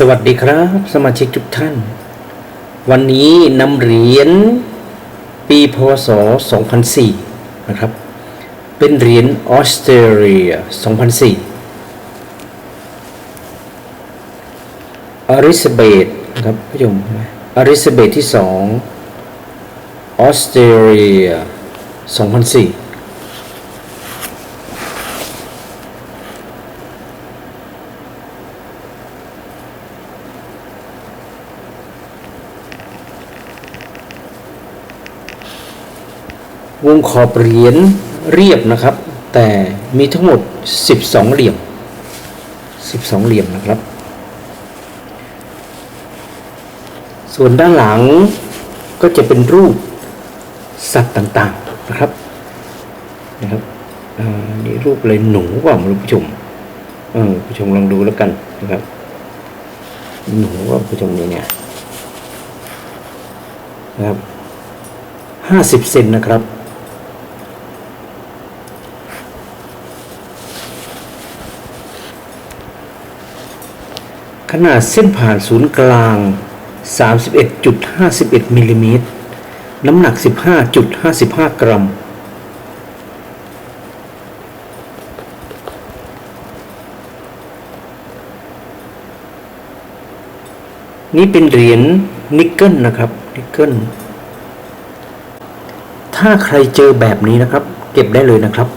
สวัสดีครับ สมาชิกทุกท่าน วันนี้นำเหรียญปีพศ 2004 นะครับ เป็นเหรียญออสเตรเลีย 2004อริสเบตนะครับผู้ชมอริสเบตที่ 2 ออสเตรเลีย 2004 วงขอบเหรียญเรียบนะครับ แต่มีทั้งหมด 12 เหลี่ยม 12 เหลี่ยมนะครับ ส่วนด้านหลังก็จะเป็นรูปสัตว์ต่างๆนะครับนะครับนี่รูปอะไรหนูว่าคุณผู้ชมเออผู้ชมลองดูแล้วกันนะครับ หนูว่าผู้ชมเนี่ยเนี่ยนะครับห้าสิบเซนนะครับ ขนาดเส้นผ่านศูนย์กลาง 31.51มิลลิเมตร น้ำหนัก 15.55 กรัม นี่เป็นเหรียญนิกเกิลนะครับ นิกเกิล ถ้าใครเจอแบบนี้นะครับ เก็บได้เลยนะครับ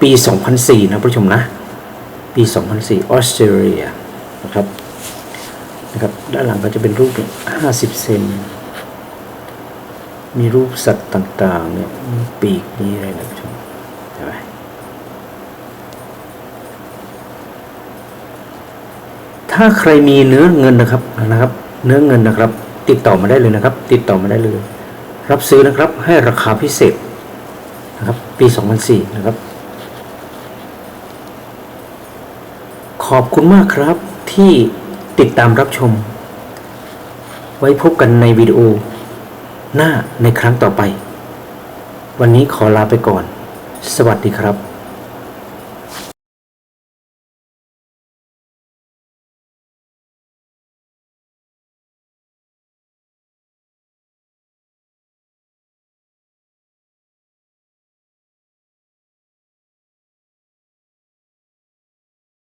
ปี 2004 นะผู้ชมนะ ปี 2004 ออสเตรเลีย นะครับนะครับด้านหลังก็จะเป็นรูปห้าสิบเซน มีรูปสัตว์ต่างๆเนี่ยมีปีกมีอะไรนะผู้ชมเห็นไหมถ้าใครมีเนื้อเงินนะครับนะครับ เนื้อเงินนะครับ ติดต่อมาได้เลยนะครับ ติดต่อมาได้เลย รับซื้อนะครับให้ราคาพิเศษนะครับ ปี 2004 นะครับ ขอบคุณมากครับ ที่ติดตามรับชม ไว้พบกันในวิดีโอ หน้าในครั้งต่อไป วันนี้ขอลาไปก่อน สวัสดีครับ